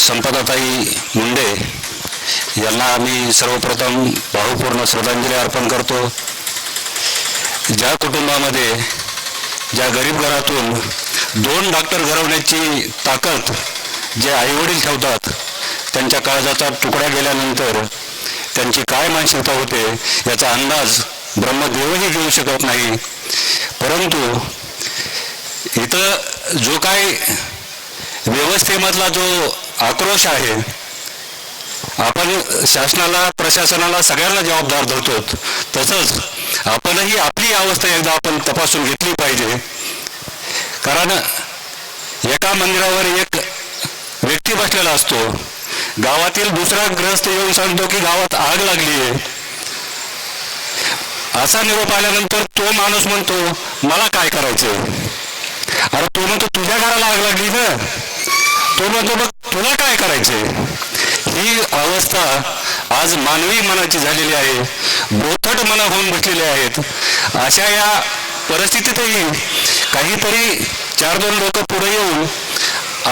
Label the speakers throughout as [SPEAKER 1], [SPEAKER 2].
[SPEAKER 1] संपदाताई मुंडे यांना आम्ही सर्वप्रथम भावपूर्ण श्रद्धांजली अर्पण करतो. ज्या कुटुंबामध्ये ज्या गरीब घरातून दोन डॉक्टर घडवण्याची ताकद जे आईवडील ठेवतात त्यांच्या काळजाचा तुकडा गेल्यानंतर त्यांची काय मानसिकता होते याचा अंदाज ब्रह्मदेवही घेऊ शकत नाही. परंतु इथं जो काय व्यवस्थेमधला जो आक्रोश आहे. आपण शासनाला प्रशासनाला सगळ्यांना जबाबदार धरतो. तसंच आपणही आपली अवस्था एकदा आपण तपासून घेतली पाहिजे. कारण एका मंदिरावर एक व्यक्ती बसलेला असतो. गावातील दुसरा ग्रस्त येऊन सांगतो की गावात आग लागली आहे. असा निरोप आल्यानंतर तो माणूस म्हणतो मला काय करायचं अरे तो म्हणतो तुझ्या घराला आग लागली ना. तो म्हणतो बघ तुला काय करायचे ही अवस्था आज मानवी मनाची झालेली आहे. बोथट मना होऊन बसलेले आहेत. अशा या परिस्थितीतही काहीतरी चार दोन लोक पुढे येऊन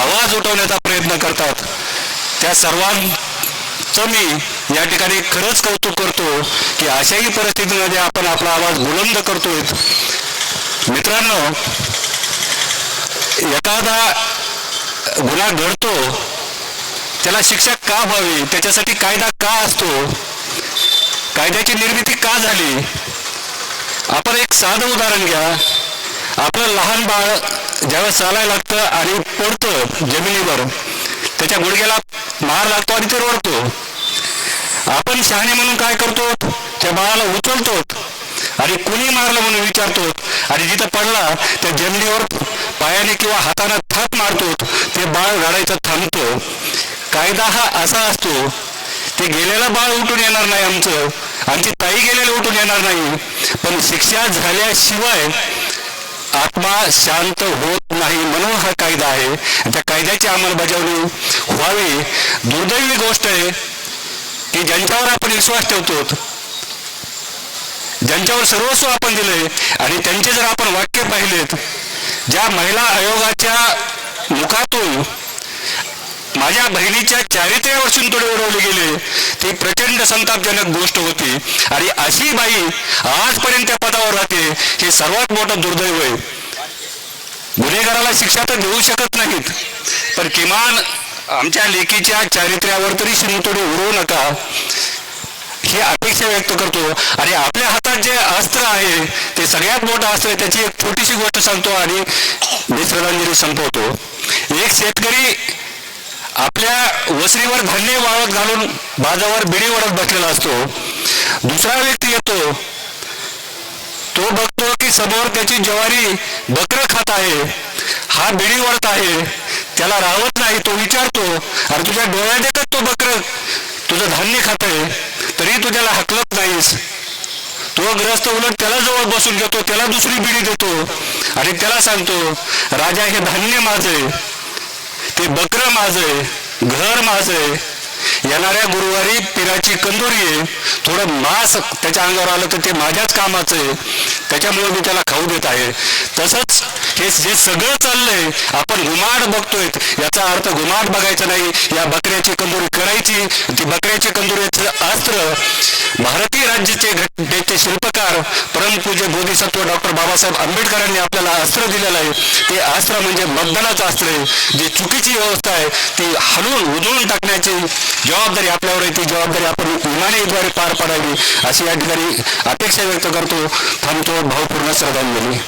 [SPEAKER 1] आवाज उठवण्याचा प्रयत्न करतात. त्या सर्वांचं मी या ठिकाणी खरंच कौतुक करतो की अशाही परिस्थितीमध्ये आपण आपला आवाज बुलंद करतोय मित्रांनो एखादा गुन्हा घडतो. त्याला शिक्षा का व्हावी? त्याच्यासाठी कायदा का असतो? कायद्याची निर्मिती का झाली? आपण एक साधं उदाहरण घ्या. आपलं लहान बाळ ज्यावेळेस चालायला लागतं आणि पडतं जमिनीवर त्याच्या गुडघ्याला मार लागतो आणि ते रडतो. आपण शहाणे म्हणून काय करतो? त्या बाळाला उचलतो आणि कुणी मारलं म्हणून विचारतो? आणि जिथं पडला त्या जमिनीवर पायाने किंवा हाताने थाप मारतो ते बाळ गाडायचं थांबतो. कायदा हा असा असतो ते गेलेला बाळ उठून येणार नाही आमचं आमची ताई गेलेलं उठून येणार नाही. पण शिक्षा झाल्याशिवाय आत्मा शांत होत नाही म्हणून हा कायदा आहे. त्या कायद्याची अंमलबजावणी व्हावी. दुर्दैवी गोष्ट आहे की ज्यांच्यावर आपण विश्वास ठेवतो ज्यांच्यावर सर्वस्व आपण दिलंय आणि त्यांचे जर आपण वाक्य पाहिलेत ज्या महिला आयोगाच्या मुखातून माझ्या बहिणीच्या चारित्र्यावर शिंतोडे उडवले गेले. ती प्रचंड संतापजनक गोष्ट होती. आणि अशी बाई आजपर्यंत त्या पदावर राहते हे सर्वात मोठं दुर्दैव आहे. गुन्हेगाराला शिक्षा तर देऊ शकत नाहीत पण किमान आमच्या लेकीच्या चारित्र्यावर तरी शिंतोडे उडवू नका. ही अपेक्षा व्यक्त करतो. आणि आपल्या हातात जे अस्त्र आहे ते सगळ्यात मोठं अस्त्र आहे त्याची एक छोटीशी गोष्ट सांगतो आणि मी श्रद्धांजली संपवतो. एक शेतकरी आपल्या वसरीवर धान्य वाळत घालून बाजावर बिडी वडत बसलेला असतो. दुसरा व्यक्ती येतो. तो बघतो की समोर त्याची ज्वारी बकर खात आहे. हा बिडी वळत आहे. त्याला राहत नाही. तो विचारतो अरे तुझ्या डोळ्यात देखत तो बकर? तुझं धान्य खात आहे. तरी तू त्याला हकलत नाहीस. तो ग्रस्त उलट त्याला जवळ बसून घेतो त्याला दुसरी बिडी देतो आणि त्याला सांगतो राजा हे धान्य माझे ते बकर माझे घर माझे येणाऱ्या गुरुवारी पिराची कंदुरी आहे. थोडं मांस त्याच्या अंगावर आलं तर ते माझ्याच कामाचं आहे. त्याच्यामुळे मी त्याला खाऊ देत आहे. तसंच हे जे सगळं चाललंय आपण घुमाड बघतोय. याचा अर्थ घुमाट बघायचा नाही. या बकऱ्याची कंदुरी करायची. ती बकऱ्याची कंदुरीचं अस्त्र भारतीय राज्याचे घटनेचे शिल्पकार परमपूज्य बोधिसत्व डॉक्टर बाबासाहेब आंबेडकरांनी आपल्याला अस्त्र दिलेलं आहे. ते अस्त्र म्हणजे मतदानाचं अस्त्र आहे. जी चुकीची व्यवस्था आहे ती हलवून उजळून टाकण्याची जबाबदारी आपल्यावर आहे. ती जबाबदारी आपण इमानीद्वारे पार पाडावी अशी या ठिकाणी अपेक्षा व्यक्त करतो. थांबतो. भावपूर्ण श्रद्धांजली.